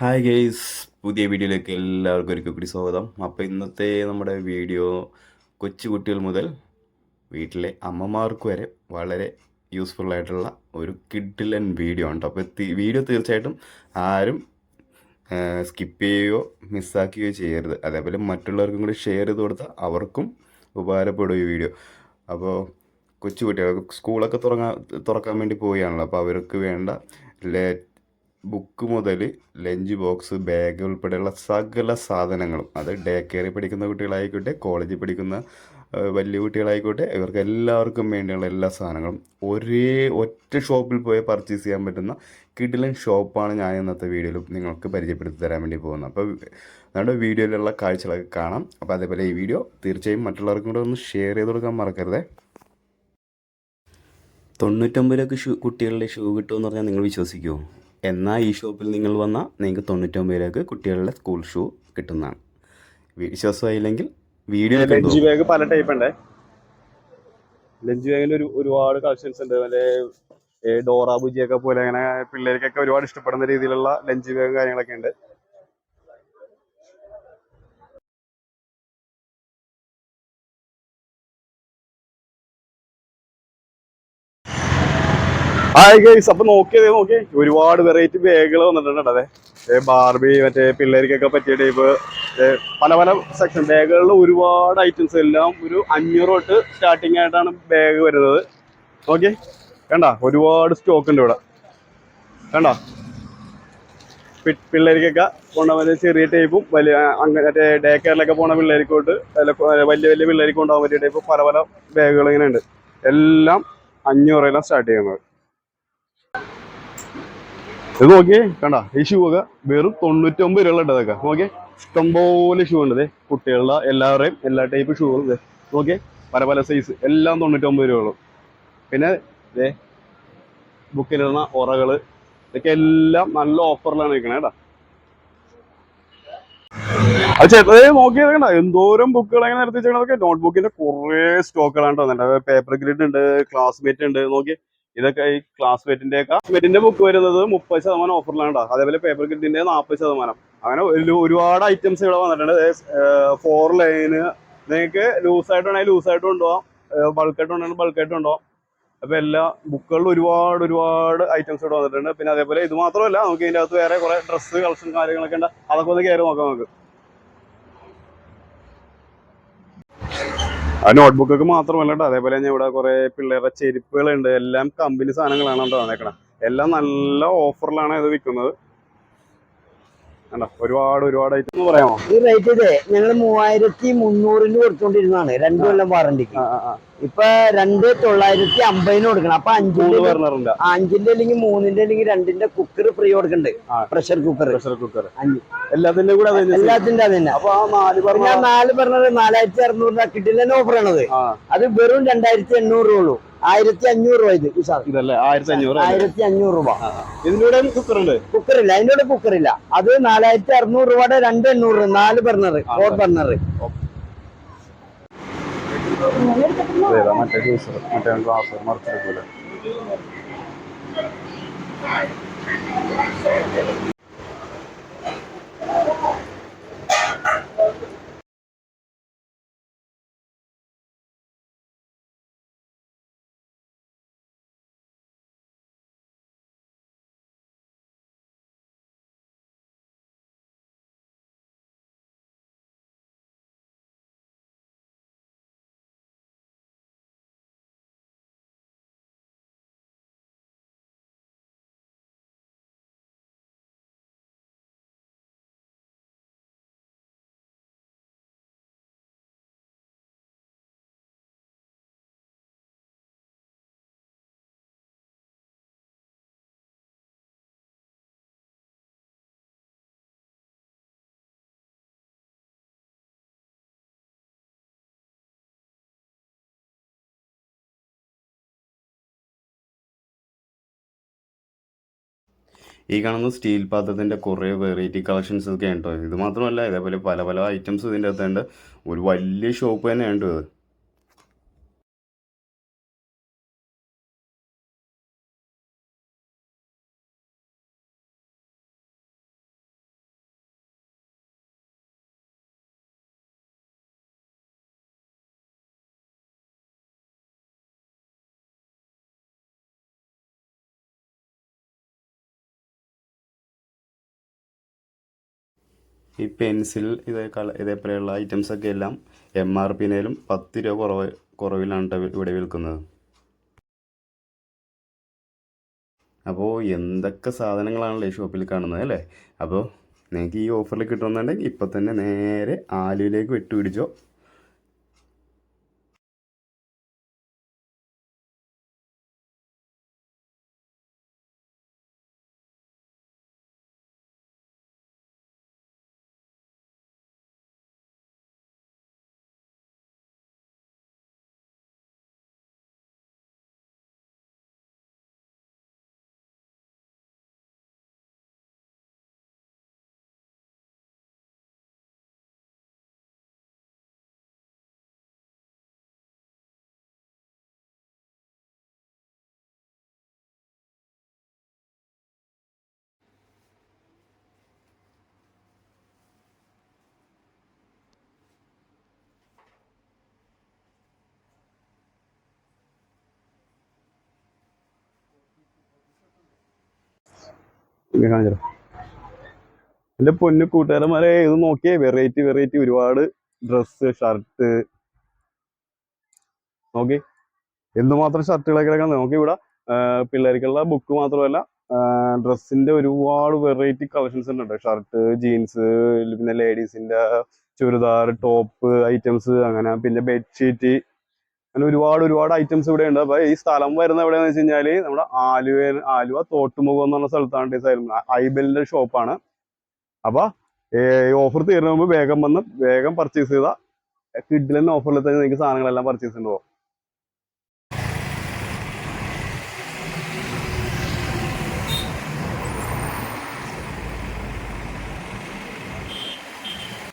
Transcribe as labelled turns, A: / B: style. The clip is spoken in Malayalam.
A: ഹായ് ഗെയ്സ് പുതിയ വീഡിയോയിലേക്ക് എല്ലാവർക്കും ഒരിക്കൽ കൂടി സ്വാഗതം. അപ്പോൾ ഇന്നത്തെ നമ്മുടെ വീഡിയോ കൊച്ചു കുട്ടികൾ മുതൽ വീട്ടിലെ അമ്മമാർക്ക് വരെ വളരെ യൂസ്ഫുൾ ആയിട്ടുള്ള ഒരു കിഡിലൻ വീഡിയോ ഉണ്ട് അപ്പോൾ വീഡിയോ തീർച്ചയായിട്ടും ആരും സ്കിപ്പ് ചെയ്യുകയോ മിസ്സാക്കുകയോ ചെയ്യരുത്. അതേപോലെ മറ്റുള്ളവർക്കും കൂടി ഷെയർ ചെയ്ത് കൊടുത്താൽ അവർക്കും ഉപകാരപ്പെടും ഈ വീഡിയോ. അപ്പോൾ കൊച്ചു സ്കൂളൊക്കെ തുറങ്ങാൻ തുറക്കാൻ വേണ്ടി പോവുകയാണല്ലോ. അപ്പോൾ അവർക്ക് വേണ്ട ബുക്ക് മുതൽ ലഞ്ച് ബോക്സ് ബാഗ് ഉൾപ്പെടെയുള്ള സകല സാധനങ്ങളും അത് ഡേ കെയറിൽ പഠിക്കുന്ന കുട്ടികളായിക്കോട്ടെ കോളേജിൽ പഠിക്കുന്ന വലിയ കുട്ടികളായിക്കോട്ടെ ഇവർക്ക് എല്ലാവർക്കും വേണ്ടിയുള്ള എല്ലാ സാധനങ്ങളും. ഒരേ ഒറ്റ ഷോപ്പിൽ പോയി പർച്ചേസ് ചെയ്യാൻ പറ്റുന്ന കിഡിലൻ ഷോപ്പാണ് ഞാൻ ഇന്നത്തെ വീഡിയോയിൽ നിങ്ങൾക്ക് പരിചയപ്പെടുത്തി തരാൻ വേണ്ടി പോകുന്നത്. അപ്പോൾ നമ്മുടെ വീഡിയോയിലുള്ള കാഴ്ചകളൊക്കെ കാണാം. അപ്പോൾ അതേപോലെ ഈ വീഡിയോ തീർച്ചയായും മറ്റുള്ളവർക്കും കൂടെ ഒന്ന് ഷെയർ ചെയ്ത് കൊടുക്കാൻ മറക്കരുതേ. തൊണ്ണൂറ്റൊമ്പതിലൊക്കെ ഷൂ കുട്ടികളുടെ ഷൂ കിട്ടുമെന്ന് പറഞ്ഞാൽ നിങ്ങൾ വിശ്വസിക്കുമോ എന്നാൽ ഈ ഷോപ്പിൽ നിങ്ങൾ വന്നാൽ നിങ്ങൾക്ക് തൊണ്ണൂറ്റൊമ്പത് രൂപയ്ക്ക് കുട്ടികളുടെ സ്കൂൾ ഷൂ കിട്ടുന്നതാണ്. വിശ്വാസമായില്ലെങ്കിൽ വീഡിയോ
B: ലഞ്ച് ബാഗ് പല ടൈപ്പ് ഉണ്ട്? ലഞ്ച് ബാഗിൽ ഒരു ഒരുപാട് കളക്ഷൻസ് ഉണ്ട്. മറ്റേ ഡോറ ബുജിയൊക്കെ പോലെ അങ്ങനെ പിള്ളേർക്കൊക്കെ ഒരുപാട് ഇഷ്ടപ്പെടുന്ന രീതിയിലുള്ള ലഞ്ച് ബാഗും കാര്യങ്ങളൊക്കെ ഉണ്ട്. ഹായ് ഗൈസ് അപ്പൊ നോക്കിയതേ നോക്കി. ഒരുപാട് വെറൈറ്റി ബാഗുകൾ വന്നിട്ടുണ്ട് അതെ ബാർബി മറ്റേ പിള്ളേർക്കൊക്കെ പറ്റിയ ടൈപ്പ് പല പല സെക്ഷൻ ബാഗുകളിൽ ഒരുപാട് ഐറ്റംസ് എല്ലാം ഒരു അഞ്ഞൂറ് തൊട്ട് സ്റ്റാർട്ടിംഗ് ആയിട്ടാണ് ബാഗ് വരുന്നത്. ഓക്കെ കണ്ട? ഒരുപാട് സ്റ്റോക്ക് ഉണ്ട് ഇവിടെ. കണ്ട? പിള്ളേർക്കൊക്കെ കൊണ്ടുപോകുന്ന ചെറിയ ടൈപ്പും വലിയ അങ്ങനെ മറ്റേ ഡേ കെയറിലൊക്കെ പോണ പിള്ളേർക്കോട്ട് വലിയ വലിയ പിള്ളേർക്ക് കൊണ്ടുപോകാൻ പറ്റിയ ടൈപ്പ് പല പല ബാഗുകൾ ഇങ്ങനെ ഉണ്ട്. എല്ലാം അഞ്ഞൂറെല്ലാം സ്റ്റാർട്ട് ചെയ്യുന്നത്. ഇത് നോക്കിയേ കണ്ട ഈ ഷൂ ഒക്കെ വെറും തൊണ്ണൂറ്റൊമ്പത് രൂപ ഉണ്ടതൊക്കെ നോക്കിയേ ഇഷ്ടംപോലെ ഷൂ ഉണ്ട് കുട്ടികളുടെ എല്ലാവരുടെയും എല്ലാ ടൈപ്പ് ഷൂകളും നോക്കിയേ പല പല സൈസ് എല്ലാം തൊണ്ണൂറ്റൊമ്പത് രൂപ ഉള്ളൂ. പിന്നെ ഇതേ ബുക്കിലിടുന്ന ഉറകൾ ഇതൊക്കെ എല്ലാം നല്ല ഓഫറിലാണ് നിൽക്കണേ കേട്ടാ. അത് ചേട്ടത് നോക്കിയത് കണ്ട എന്തോരം ബുക്കുകൾ എങ്ങനെ നിരത്തി വെച്ചേക്കണതൊക്കെ നോട്ട് ബുക്കിന്റെ കുറെ സ്റ്റോക്കുകളാണ് കേട്ടോ പേപ്പർ ഗ്രിഡ് ഉണ്ട് ക്ലാസ്മേറ്റ് ഉണ്ട് നോക്കി ഇതൊക്കെ ഈ ക്ലാസ്മേറ്റിന്റെ ക്ലാസ്മേറ്റിന്റെ ബുക്ക് വരുന്നത് മുപ്പത് ശതമാനം ഓഫറിലാണ്. അതേപോലെ പേപ്പർ കിട്ടിന്റെ നാൽപ്പത് ശതമാനം. അങ്ങനെ ഒരു- ഒരുപാട് ഐറ്റംസ് ഇവിടെ വന്നിട്ടുണ്ട്. ഫോർ ലൈന് നിങ്ങൾക്ക് ലൂസ് ആയിട്ട് വേണമെങ്കിൽ ലൂസായിട്ട് കൊണ്ടുപോകാം ബൾക്കായിട്ട് വേണമെങ്കിൽ ബൾക്കായിട്ട് കൊണ്ടുപോകാം അപ്പൊ എല്ലാ ബുക്കുകളിൽ ഒരുപാട് ഒരുപാട് ഐറ്റംസ് ഇവിടെ വന്നിട്ടുണ്ട്. പിന്നെ അതേപോലെ ഇത് മാത്രമല്ല നമുക്ക് ഇതിന്റെ അകത്ത് വേറെ കുറെ ഡ്രസ്സ് കളക്ഷൻ കാര്യങ്ങളൊക്കെ ഉണ്ട്. അതൊക്കെ ഒന്ന് കയറി നോക്കാം നമുക്ക്. ആ നോട്ട്ബുക്കൊക്കെ മാത്രമല്ല കേട്ടോ അതേപോലെ തന്നെ ഇവിടെ കുറെ പിള്ളേരുടെ ചെരുപ്പുകളുണ്ട്. എല്ലാം കമ്പനി സാധനങ്ങളാണ് കേട്ടോ എല്ലാം നല്ല ഓഫറിലാണ് ഇത് വിൽക്കുന്നത് കണ്ടോ? ഒരുപാട് ഒരുപാട് ഐറ്റം എന്ന് പറയാമോ?
C: ഈ റേറ്റ് ഇതേ ഞങ്ങൾ മൂവായിരത്തി മുന്നൂറിന് കൊടുത്തോണ്ടിരുന്നതാണ്. രണ്ടു കൊല്ലം വാറണ്ടിക്ക്. ഇപ്പൊ രണ്ട് തൊള്ളായിരത്തി അമ്പതിന് കൊടുക്കണം. അപ്പൊ അഞ്ചിന്റെ അഞ്ചിന്റെ അല്ലെങ്കിൽ മൂന്നിന്റെ അല്ലെങ്കിൽ രണ്ടിന്റെ കുക്കർ ഫ്രീ കൊടുക്കണ്ട്. Pressure cooker
B: pressure cooker. എല്ലാത്തിന്റെ കൂടെ.
C: എല്ലാത്തിന്റെ അത് തന്നെ.
B: ഞാൻ നാല്
C: പറഞ്ഞത് നാലായിരത്തി അറുന്നൂറിന് കിട്ടില്ല ഓഫർ ആണത്. അത് വെറും രണ്ടായിരത്തി എണ്ണൂറ് ഉള്ളൂ. ആയിരത്തി അഞ്ഞൂറ് രൂപ ഇത്
B: ഇതല്ലേ? ആയിരത്തി അഞ്ഞൂറ്
C: ആയിരത്തി അഞ്ഞൂറ് രൂപ
B: ഇതിന്റെ കൂടെ കുക്കർ ഉണ്ട്
C: കുക്കറില്ല അതിന്റെ കൂടെ കുക്കറില്ല. അത് നാലായിരത്തി അറുന്നൂറ് രൂപയുടെ രണ്ട് എണ്ണൂറ് നാല് ബർണർ ഫോർ ബർണർ
B: ഏതാ മറ്റേ ജ്യൂസർ മറ്റേ ഗ്ലാസ് മറിച്ചെടുക്കൂല
A: ഈ കാണുന്ന സ്റ്റീൽ പാത്രത്തിന്റെ കുറേ വെറൈറ്റി കളക്ഷൻസ് ഒക്കെ ഉണ്ടോ? ഇത് മാത്രമല്ല ഇതേപോലെ പല പല ഐറ്റംസ് ഇതിന്റെ അകത്തുണ്ട്. ഒരു വലിയ ഷോപ്പ് തന്നെയാണ് ഇത്? ഈ പെൻസിൽ ഇതേ കള ഇതേപോലെയുള്ള ഐറ്റംസൊക്കെ എല്ലാം എം ആർ പിന്നേലും പത്ത് രൂപ കുറവ് കുറവിലാണ് ഇവിടെ വിൽക്കുന്നത്. അപ്പോൾ എന്തൊക്കെ സാധനങ്ങളാണല്ലോ ഈ ഷോപ്പിൽ കാണുന്നത് അല്ലേ? അപ്പോൾ നിങ്ങൾക്ക് ഈ ഓഫറിൽ കിട്ടുമെന്നുണ്ടെങ്കിൽ ഇപ്പം തന്നെ നേരെ ആലുവിലേക്ക് വിട്ടുപിടിച്ചോ
B: കാണിച്ചോ എന്റെ പൊന്നു കൂട്ടുകാരന്മാരെ ഇത് നോക്കിയേ വെറൈറ്റി വെറൈറ്റി ഒരുപാട് ഡ്രസ്സ് ഷർട്ട് നോക്കി. എന്തുമാത്രം ഷർട്ടുകളൊക്കെ കിടക്കുന്നത് നോക്കി ഇവിടെ. പിള്ളേർക്കുള്ള ബുക്ക് മാത്രമല്ല ഡ്രസ്സിന്റെ ഒരുപാട് വെറൈറ്റി കളക്ഷൻസ് ഉണ്ട് ഷർട്ട് ജീൻസ് പിന്നെ ലേഡീസിന്റെ ചുരിദാർ ടോപ്പ് ഐറ്റംസ് അങ്ങനെ പിന്നെ ബെഡ്ഷീറ്റ് അങ്ങനെ ഒരുപാട് ഒരുപാട് ഐറ്റംസ് ഇവിടെ ഉണ്ട്. അപ്പൊ ഈ സ്ഥലം വരുന്ന എവിടെയാന്ന് വെച്ച് കഴിഞ്ഞാൽ നമ്മുടെ ആലുവ ആലുവ തോട്ടുമുഖം എന്ന് പറഞ്ഞ സ്ഥലത്താണ് ഈ സ്ഥലം ഷോപ്പാണ് അപ്പൊ ഈ ഓഫർ തീരുന്ന മുമ്പ് വേഗം വന്ന് വേഗം പർച്ചേസ് ചെയ്ത. കിഡിലെന്ന ഓഫറിൽ തന്നെ നിങ്ങൾക്ക് സാധനങ്ങളെല്ലാം പർച്ചേസ് ഉണ്ടാവും